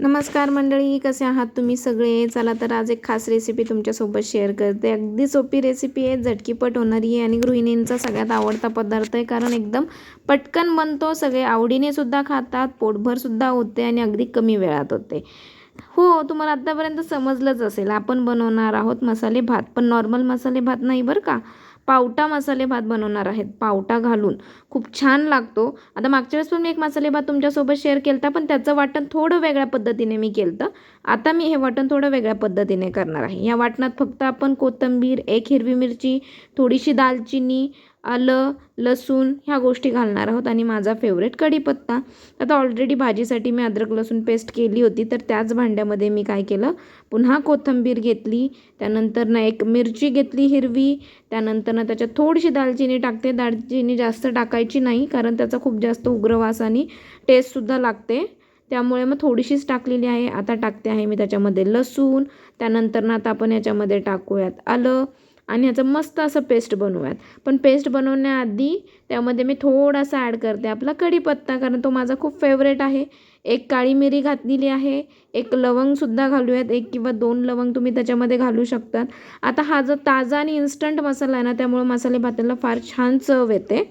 नमस्कार मंडळी कसे आहात तुम्ही सगळे? चला तर आज एक खास रेसिपी तुमच्यासोबत शेअर करते. अगदी सोपी रेसिपी आहे झटकीपट होणारी आहे आणि गृहिणींचा सगळ्यात आवडता पदार्थ आहे. कारण एकदम पटकन बनतो सगळे आवडीने सुद्धा खातात पोटभरसुद्धा होते आणि अगदी कमी वेळात होते. हो तुम्हाला आत्तापर्यंत समजलंच असेल. आपण बनवणार आहोत मसाले भात पण नॉर्मल मसाले भात नाही बरं का? पावटा मसाले भात बनवणार आहेत. पावटा घालून. खूप छान लागतो. आता मागच्या वेळेस पण मी एक मसाले भात तुमच्यासोबत शेअर केला होता पण त्याचं वाटण थोडं वेगळ्या पद्धतीने मी केलं होतं आता मी हे वाटण थोडं वेगळ्या पद्धतीने करणार आहे. या वाटणात फक्त आपण कोथिंबीर एक हिरवी मिरची थोडीशी दालचिनी आलं लसूण ह्या गोष्टी घालणार आहोत आणि माझा फेवरेट कढीपत्ता. आता ऑलरेडी भाजीसाठी मी अद्रक लसूण पेस्ट केली होती तर त्याच भांड्यामध्ये मी काय केलं? पुन्हा कोथिंबीर घेतली त्यानंतर ना एक मिरची घेतली हिरवी त्यानंतर ना त्याच्यात थोडीशी दालचिनी टाकते. दालचिनी जास्त टाकायची नाही कारण त्याचा खूप जास्त उग्र वास आणि टेस्टसुद्धा लागते. त्यामुळे मग थोडीशीच टाकलेली आहे. आता टाकते आहे मी त्याच्यामध्ये लसूण त्यानंतर ना आता आपण याच्यामध्ये टाकूयात आलं. आणि ह्याचं मस्त असं पेस्ट बनवूयात. पण पेस्ट बनवण्याआधी त्यामध्ये मी थोडासा ॲड करते आपला कढीपत्ता कारण तो माझा खूप फेवरेट आहे. एक काळी मिरी घातलेली आहे एक लवंगसुद्धा घालूयात एक किंवा दोन लवंग तुम्ही त्याच्यामध्ये घालू शकतात. आता हा जो ताजा आणि इन्स्टंट मसाला आहे ना त्यामुळे मसाले भाताला फार छान चव येते.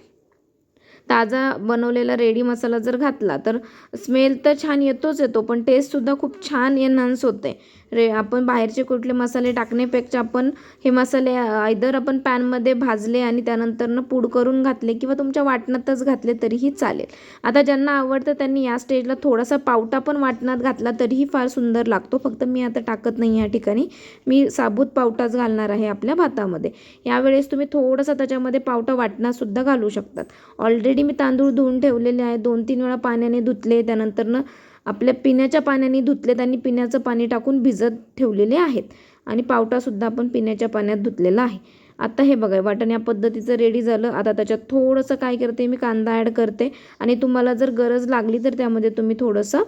ताजा बनवलेला रेडी मसाला जर घातला तर स्मेल तर छान येतोच येतो पण टेस्टसुद्धा खूप छान एनहान्स होते. रे आपण बाहेरचे कुठले मसाले टाकण्यापेक्षा आपण हे मसाले आयदर आपण पॅनमध्ये भाजले आणि त्यानंतरनं पूड करून घातले किंवा तुमच्या वाटणातच घातले तरीही चालेल. आता ज्यांना आवडतं त्यांनी या स्टेजला थोडासा पावटा पण वाटणात घातला तरीही फार सुंदर लागतो. फक्त मी आता टाकत नाही या ठिकाणी. मी साबूत पावटाच घालणार आहे आपल्या भातामध्ये. यावेळेस तुम्ही थोडंसं त्याच्यामध्ये पावटा वाटणासुद्धा घालू शकतात. ऑलरेडी मी तांदूळ धुवून ठेवलेले आहे दोन तीन वेळा पाण्याने धुतले त्यानंतरनं आपल्या पिण्याच्या पाण्याने धुतलेत आणि पिण्याचं पाणी टाकून भिजत ठेवलेले आहेत. आणि पावटासुद्धा आपण पिण्याच्या पाण्यात धुतलेला आहे. आता हे बघा वाटण या पद्धतीचं रेडी झालं. आता त्याच्यात थोडंसं काय करते मी कांदा ॲड करते. आणि तुम्हाला जर गरज लागली तर त्यामध्ये तुम्ही थोडंसं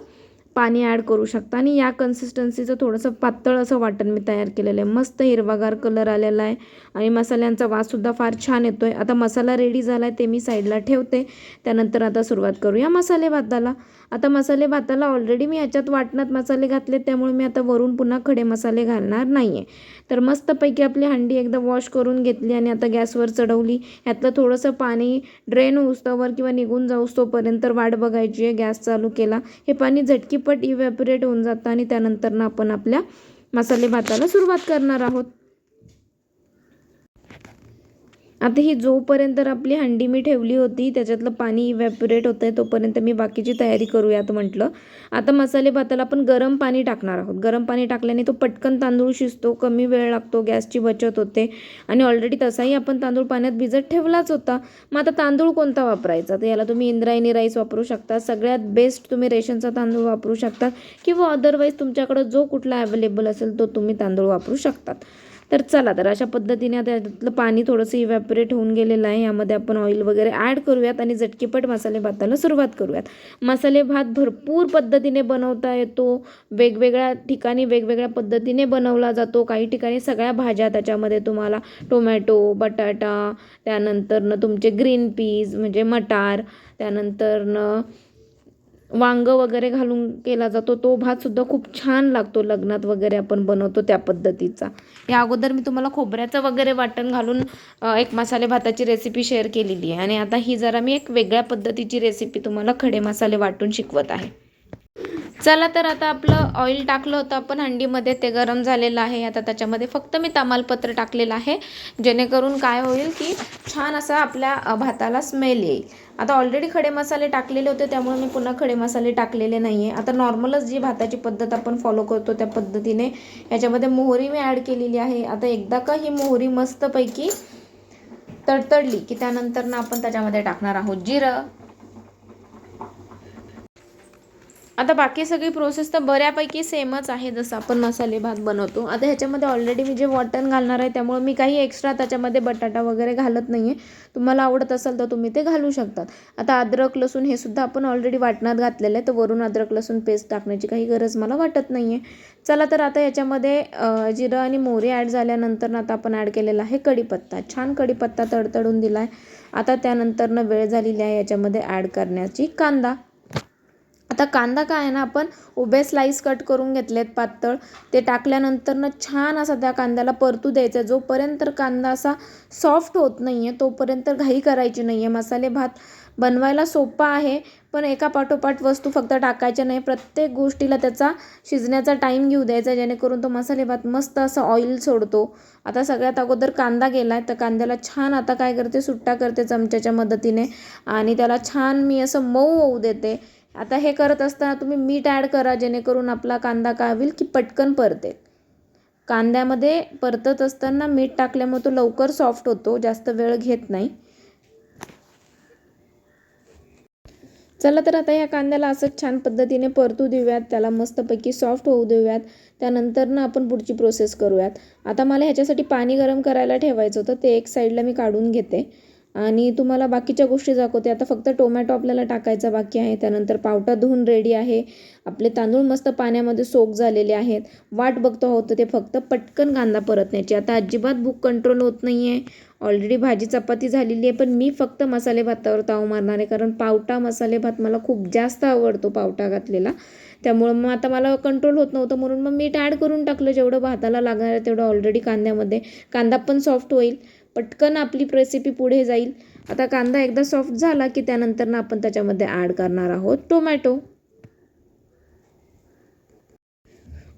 पाणी ॲड करू शकता. आणि या कन्सिस्टन्सीचं थोडंसं पातळ असं वाटण मी तयार केलेलं आहे. मस्त हिरवागार कलर आलेला आहे. आणि मसाल्यांचा वाससुद्धा फार छान येतो आहे आता मसाला रेडी झाला आहे ते मी साईडला ठेवते. त्यानंतर आता सुरुवात करूया मसाले भाताला. आता मसाले भाताला ऑलरेडी मी ह्याच्यात वाटणात मसाले घातले त्यामुळे मी आता वरून पुन्हा खडे मसाले घालणार नाही आहे तर मस्तपैकी आपली हंडी एकदा वॉश करून घेतली आणि आता गॅसवर चढवली. ह्यातलं थोडंसं पाणी ड्रेन उस्तवर किंवा निघून जाऊस तोपर्यंत वाट बघायची आहे. गॅस चालू केला. हे पाणी झटकी झटपट इव्हॅपोरेट होऊन जातं आणि त्यानंतरनं आपण आपल्या मसाले भाताला सुरुवात करणार आहोत. आता ही जोपर्यंत आपली हंडी मी ठेवली होती त्याच्यातलं पाणी इव्हॅपोरेट होतं आहे तोपर्यंत मी बाकीची तयारी करूयात म्हटलं. आता मसाले भाताला आपण गरम पाणी टाकणार आहोत. गरम पाणी टाकल्याने तो पटकन तांदूळ शिजतो कमी वेळ लागतो गॅसची बचत होते. आणि ऑलरेडी तसाही आपण तांदूळ पाण्यात भिजत ठेवलाच होता. मग आता तांदूळ कोणता वापरायचा? तर याला तुम्ही इंद्रायणी राईस वापरू शकता. सगळ्यात बेस्ट तुम्ही रेशनचा तांदूळ वापरू शकता. किंवा अदरवाईज तुमच्याकडं जो कुठला अवेलेबल असेल तो तुम्ही तांदूळ वापरू शकतात. तर चला तर अशा पद्धतीने आता त्यातलं पाणी थोडंसं इव्हॅपरेट होऊन गेलेलं आहे. यामध्ये आपण ऑइल वगैरे ॲड करूयात आणि झटकीपट मसाले भाताला सुरुवात करूयात. मसाले भात भरपूर पद्धतीने बनवता येतो. वेगवेगळ्या ठिकाणी वेगवेगळ्या पद्धतीने बनवला जातो. काही ठिकाणी सगळ्या भाज्या त्याच्यामध्ये तुम्हाला टोमॅटो बटाटा त्यानंतरनं तुमचे ग्रीन पीज म्हणजे मटार त्यानंतरनं वांगं वगैरे घालून केला जातो. तो भातसुद्धा खूप छान लागतो. लग्नात वगैरे आपण बनवतो त्या पद्धतीचा. या अगोदर मी तुम्हाला खोबऱ्याचं वगैरे वाटण घालून एक मसाले भाताची रेसिपी शेअर केलेली आहे. आणि आता ही जरा मी एक वेगळ्या पद्धतीची रेसिपी तुम्हाला खडे मसाले वाटून शिकवत आहे. चला तर आता आपलं ऑइल टाकलं होतं आपण हंडीमध्ये ते गरम झालेलं आहे. आता त्याच्यामध्ये फक्त मी तमालपत्र टाकलेलं आहे जेणेकरून काय होईल की छान असा आपल्या भाताला स्मेल येईल. आता ऑलरेडी खडे मसाले टाकलेले होते त्यामुळे मी पुन्हा खडे मसाले टाकलेले नाही आहे आता नॉर्मलच जी भाताची पद्धत आपण फॉलो करतो त्या पद्धतीने याच्यामध्ये मोहरी मी ॲड केलेली आहे. आता एकदा का ही मोहरी मस्तपैकी तडतडली की त्यानंतर ना आपण त्याच्यामध्ये टाकणार आहोत जिरं. आता बाकी सगळी प्रोसेस तर बऱ्यापैकी सेमच आहे जसं आपण मसाले भात बनवतो. आता ह्याच्यामध्ये ऑलरेडी मी जे वॉटन घालणार आहे त्यामुळे मी काही एक्स्ट्रा त्याच्यामध्ये बटाटा वगैरे घालत नाही आहे तुम्हाला आवडत असेल तर तुम्ही ते घालू शकतात. आता अद्रक लसूण हे सुद्धा आपण ऑलरेडी वाटणात घातलेलं आहे तर वरून अद्रक लसूण पेस्ट टाकण्याची काही गरज मला वाटत नाही आहे चला तर आता याच्यामध्ये जिरं आणि मोहरी ॲड झाल्यानंतर आता आपण ॲड केलेला आहे कढीपत्ता. छान कढीपत्ता तडतडून दिला आहे आता त्यानंतरनं वेळ झालेली आहे याच्यामध्ये ॲड करण्याची. कांदा. आता कांदा काय आहे ना आपण उभे स्लाईस कट करून घेतलेत पातळ. ते टाकल्यानंतर ना छान असा त्या कांद्याला परतू द्यायचा जोपर्यंत कांदा असा सॉफ्ट होत नाही आहे तोपर्यंत घाई करायची नाही आहे मसाले भात बनवायला सोपा आहे पण एका पाठोपाठ वस्तू फक्त टाकायच्या नाही. प्रत्येक गोष्टीला त्याचा शिजण्याचा टाईम घेऊ द्यायचा जेणेकरून तो मसाले भात मस्त असं ऑइल सोडतो. आता सगळ्यात अगोदर कांदा गेला आहे तर कांद्याला छान आता काय करते सुट्टा करते चमच्याच्या मदतीने. आणि त्याला छान मी असं मऊ होऊ देते. आता हे करत असताना तुम्ही मीठ ॲड करा जेणेकरून आपला कांदा काय होईल की पटकन परते कांद्यामध्ये परतत असताना मीठ टाकल्यामुळे तो लवकर सॉफ्ट होतो जास्त वेळ घेत नाही. चला तर आता या कांद्याला असंच छान पद्धतीने परतू देऊयात त्याला मस्तपैकी सॉफ्ट होऊ देऊयात. त्यानंतर ना आपण पुढची प्रोसेस करूयात. आता मला ह्याच्यासाठी पाणी गरम करायला ठेवायचं होतं ते एक साईडला मी काढून घेते. आणि तुम्हाला बाकीच्या गोष्टी दाखवते. आता फक्त टोमॅटो आपल्याला टाकायचा बाकी आहे. त्यानंतर पावटा धुवून रेडी आहे. आपले तांदूळ मस्त पाण्यामध्ये सोक झालेले आहेत. वाट बघतो आहोत ते फक्त पटकन कांदा परतण्याची. आता अजिबात भूक कंट्रोल होत नाही आहे ऑलरेडी भाजी चपाती झालेली आहे पण मी फक्त मसाले भातावर ताव मारणार आहे. कारण पावटा मसाले भात मला खूप जास्त आवडतो पावटा घातलेला. त्यामुळं मग आता मला कंट्रोल होत नव्हतं. म्हणून मग मीठ ॲड करून टाकलं. जेवढं भाताला लागणार आहे तेवढं ऑलरेडी कांद्यामध्ये. कांदा पण सॉफ्ट होईल. पटकन आपली रेसिपी पुढे जाईल. आता कांदा एकदा सॉफ्ट झाला की त्यानंतर ना आपण त्याच्यामध्ये ॲड करणार आहोत टोमॅटो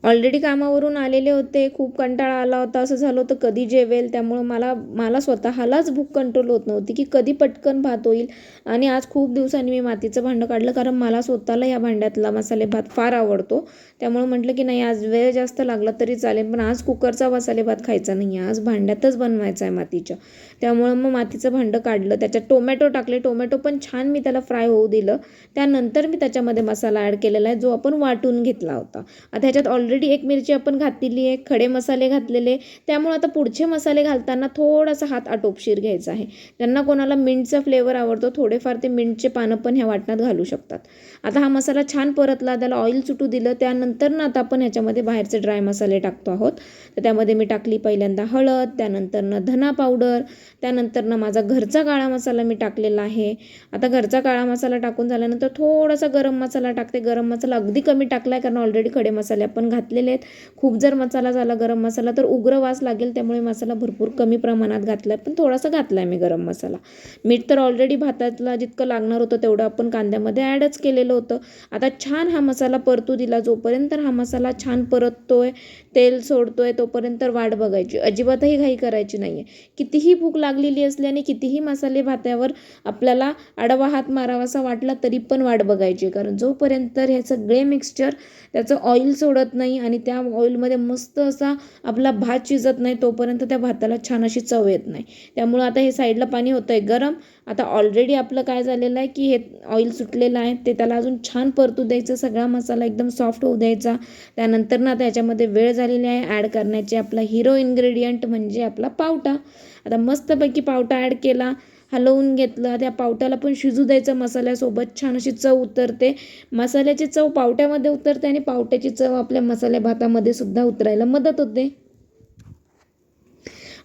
ऑलरेडी कामावरून आलेले होते खूप कंटाळा आला होता असं झालं होतं कधी जेवेल त्यामुळं मला मला स्वतःलाच भूक कंट्रोल होत नव्हती की कधी पटकन भात होईल. आणि आज खूप दिवसांनी मी मातीचं भांडं काढलं कारण मला स्वतःला या भांड्यातला मसाले भात फार आवडतो. त्यामुळं म्हटलं की नाही आज वेळ जास्त लागला तरी चालेल पण आज कुकरचा मसाले भात खायचा नाही आहे आज भांड्यातच बनवायचा आहे मातीच्या त्यामुळं मग मातीचं भांडं काढलं त्याच्यात टोमॅटो टाकले टोमॅटो पण छान मी त्याला फ्राय होऊ दिलं. त्यानंतर मी त्याच्यामध्ये मसाला ॲड केलेला आहे जो आपण वाटून घेतला होता. आता ह्याच्यात ऑलरेडी ऑलरेडी एक मिरची आपण घातलेली आहे खडे मसाले घातलेले त्यामुळे आता पुढचे मसाले घालताना थोडासा हात आटोपशीर घ्यायचा आहे. ज्यांना कोणाला मिंटचा फ्लेवर आवडतो थोडेफार ते मिंटचे पानं पण ह्या वाटणात घालू शकतात. आता हा मसाला छान परतला त्याला ऑइल सुटू दिलं त्यानंतर ना आता आपण ह्याच्यामध्ये बाहेरचे ड्राय मसाले टाकतो आहोत. तर त्यामध्ये मी टाकली पहिल्यांदा हळद त्यानंतर ना धना पावडर त्यानंतर ना माझा घरचा काळा मसाला मी टाकलेला आहे. आता घरचा काळा मसाला टाकून झाल्यानंतर थोडासा गरम मसाला टाकते. गरम मसाला अगदी कमी टाकला आहे कारण ऑलरेडी खडे मसाले आपण घातलेले आहेत. खूप जर मसाला झाला गरम मसाला तर उग्र वास लागेल त्यामुळे मसाला भरपूर कमी प्रमाणात घातला आहे पण थोडासा घातला आहे मी गरम मसाला. मीठ तर ऑलरेडी भातातला जितकं लागणार होतं तेवढं आपण कांद्यामध्ये ॲडच केलेलं होतं. आता छान हा मसाला परतू दिला जोपर्यंत हा मसाला छान परततोय. तेल सोडतोय तोपर्यंत वाट बघायची. अजिबातही घाई करायची नाही आहे कितीही भूक लागलेली असली आणि कितीही मसाले भातावर आपल्याला आडवा हात मारावासा वाटला तरी पण वाट बघायची. कारण जोपर्यंत हे सगळे मिक्सचर त्याचं ऑइल सोडत नाही आणि त्या ऑइलमध्ये मस्त असा आपला भात शिजत नाही तोपर्यंत त्या भाताला छान अशी चव येत नाही. त्यामुळं आता हे साईडला पाणी होतं आहे गरम. आता ऑलरेडी आपलं काय झालेलं आहे की हे ऑइल सुटलेलं आहे. ते त्याला अजून छान परतू द्यायचं. सगळा मसाला एकदम सॉफ्ट होऊ द्यायचा. त्यानंतर ना त्याच्यामध्ये वेळ झालेली आहे. ॲड करण्याचे आपला हिरो इन्ग्रेडियंट म्हणजे आपला पावटा. आता मस्तपैकी पावटा ॲड केला हलवून घेतलं. त्या पावट्याला पण शिजू द्यायचं मसाल्यासोबत. छान अशी चव उतरते. मसाल्याची चव पावट्यामध्ये उतरते आणि पावट्याची चव आपल्या मसाल्या भातामध्ये सुद्धा उतरायला मदत होते.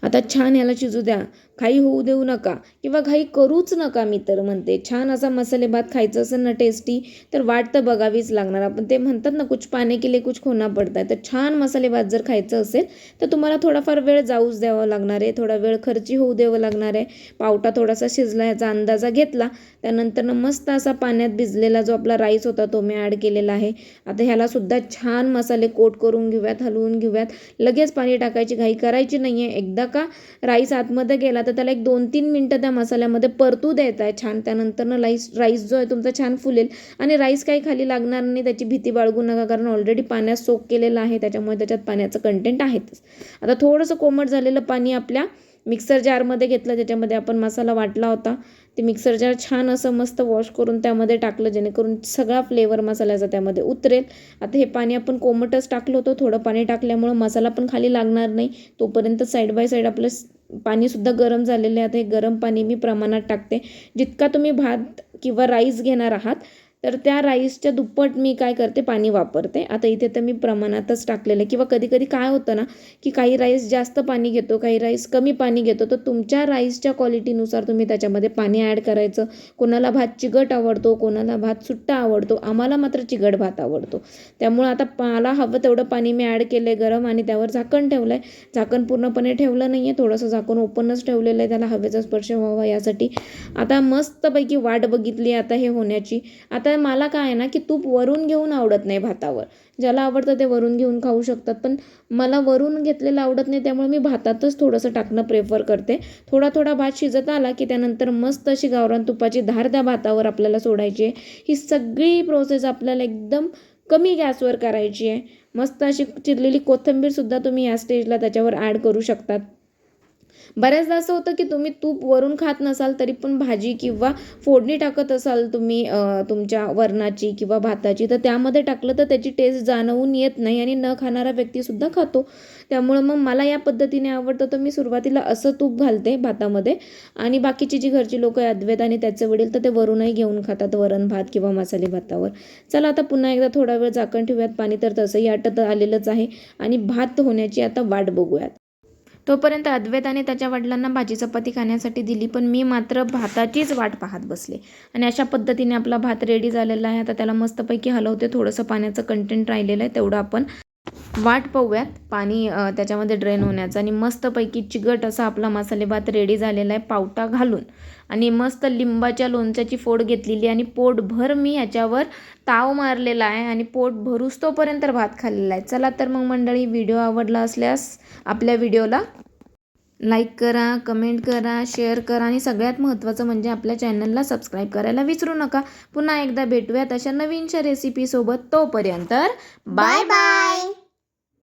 आता छान याला शिजू द्या. घाई होऊ देऊ नका किंवा घाई करूच नका मी तर म्हणते. छान असा मसाले भात खायचं असेल ना टेस्टी तर वाट तर बघावीच लागणार. आपण ते म्हणतात ना कुछ पाने केले कुछ खोना पडताय आहे. तर छान मसाले भात जर खायचं असेल तर तुम्हाला थोडाफार वेळ जाऊच द्यावा लागणार आहे. थोडा वेळ खर्ची होऊ द्यावं लागणार आहे. पावटा थोडासा शिजला याचा अंदाजा घेतला त्यानंतर मस्त असा पाण्यात भिजलेला जो आपला राईस होता तो मी ॲड केलेला आहे. आता ह्यालासुद्धा छान मसाले कोट करून घेऊयात हलवून घेऊयात. लगेच पाणी टाकायची घाई करायची नाही आहे एकदा का राईस आतमध्ये गेला तर त्याला एक दोन तीन मिनटं त्या मसाल्यामध्ये परतू द्यायचा आहे छान. त्यानंतर राईस राईस जो आहे तुमचा छान फुलेल. आणि राईस काही खाली लागणार नाही त्याची भीती बाळगू नका कारण ऑलरेडी पाण्यात सोक केलेलं आहे त्याच्यामुळे त्याच्यात पाण्याचं कंटेंट आहेच आता थोडंसं कोमट झालेलं पाणी आपल्या मिक्सर जारमध्ये घेतलं त्याच्यामध्ये आपण मसाला वाटला होता. ते मिक्सर जार छान असं मस्त वॉश करून त्यामध्ये टाकलं जेणेकरून सगळा फ्लेवर मसाल्याचा त्यामध्ये उतरेल. आता हे पाणी आपण कोमटच टाकलं होतं थोडं पाणी टाकल्यामुळं मसाला पण खाली लागणार नाही. तोपर्यंत साईड बाय साईड आपलं पाणीसुद्धा गरम झालेलं आहे. आता हे गरम पाणी मी प्रमाणात टाकते. जितका तुम्ही भात किंवा राईस घेणार आहात तर त्या राईसच्या दुप्पट मी काय करते पाणी वापरते. आता इथे तर मी प्रमाणातच टाकलेलं आहे. किंवा कधी कधी काय होतं ना की काही राईस जास्त पाणी घेतो काही राईस कमी पाणी घेतो तर तुमच्या राईसच्या क्वालिटीनुसार तुम्ही त्याच्यामध्ये पाणी ॲड करायचं. कोणाला भात चिगट आवडतो कोणाला भात सुट्टा आवडतो आम्हाला मात्र चिगट भात आवडतो. त्यामुळं आता मला हवं तेवढं पाणी मी ॲड केलं आहे गरम आणि त्यावर झाकण ठेवलं आहे झाकण पूर्णपणे ठेवलं नाही आहे थोडंसं झाकण ओपनच ठेवलेलं आहे त्याला हवेचा स्पर्श व्हावा यासाठी. आता मस्तपैकी वाट बघितली आता हे होण्याची. आता मला काय आहे ना की तूप वरून घेऊन आवडत नाही भातावर. ज्याला आवडतं ते वरून घेऊन खाऊ शकतात. पण मला वरून घेतलेलं आवडत नाही त्यामुळे मी भातातच थोडंसं टाकणं प्रेफर करते. थोडा थोडा भात शिजत आला की त्यानंतर मस्त अशी गावरान तुपाची धार त्या भातावर आपल्याला सोडायची आहे. ही सगळी प्रोसेस आपल्याला एकदम कमी गॅसवर करायची आहे. मस्त अशी चिरलेली कोथिंबीरसुद्धा तुम्ही या स्टेजला त्याच्यावर ॲड करू शकतात. बऱ्याचदा असं होतं की तुम्ही तूप वरून खात नसाल तरी पण भाजी किंवा फोडणी टाकत असाल तुम्ही तुमच्या वरणाची किंवा भाताची तर त्यामध्ये टाकलं तर त्याची टेस्ट जाणवून येत नाही आणि न खाणारा व्यक्तीसुद्धा खातो. त्यामुळं मग मला या पद्धतीने आवडतं तर मी सुरुवातीला असं तूप घालते भातामध्ये आणि बाकीची जी घरची लोक आहे अद्वैत आणि त्याचे वडील तर ते वरूनही घेऊन खातात वरण भात किंवा मसाले भातावर. चला आता पुन्हा एकदा थोडा वेळ झाकण ठेवूयात पाणी तर तसंही आटत आलेलंच आहे आणि भात होण्याची आता वाट बघूयात. तोपर्यंत अद्वैत आणि त्याच्या वडिलांना भाजी चपाती खाण्यासाठी दिली पण मी मात्र भाताचीच वाट पाहत बसले. आणि अशा पद्धतीने आपला भात रेडी झालेला आहे. आता त्याला मस्तपैकी हलवते. थोडंसं पाण्याचं कंटेंट राहिलेलं आहे. तेवढं आपण वाट पाहूयात. पाणी त्याच्यामध्ये ड्रेन होण्याचं आणि मस्तपैकी चिकट असा आपला मसाले भात रेडी झालेला आहे पावटा घालून. आणि मस्त लिंबाच्या लोणच्याची फोड घेतलेली आणि पोटभर मी याच्यावर ताव मारलेला आहे आणि पोट भरूस तोपर्यंत भात खाल्लेला आहे. चला तर मग मंडळी व्हिडिओ आवडला असल्यास आपल्या व्हिडिओला लाईक करा कमेंट करा शेअर करा आणि सगळ्यात महत्त्वाचं म्हणजे आपल्या चॅनलला सबस्क्राईब करायला विसरू नका. पुन्हा एकदा भेटूयात अशा नवीनशा रेसिपीसोबत तोपर्यंत बाय बाय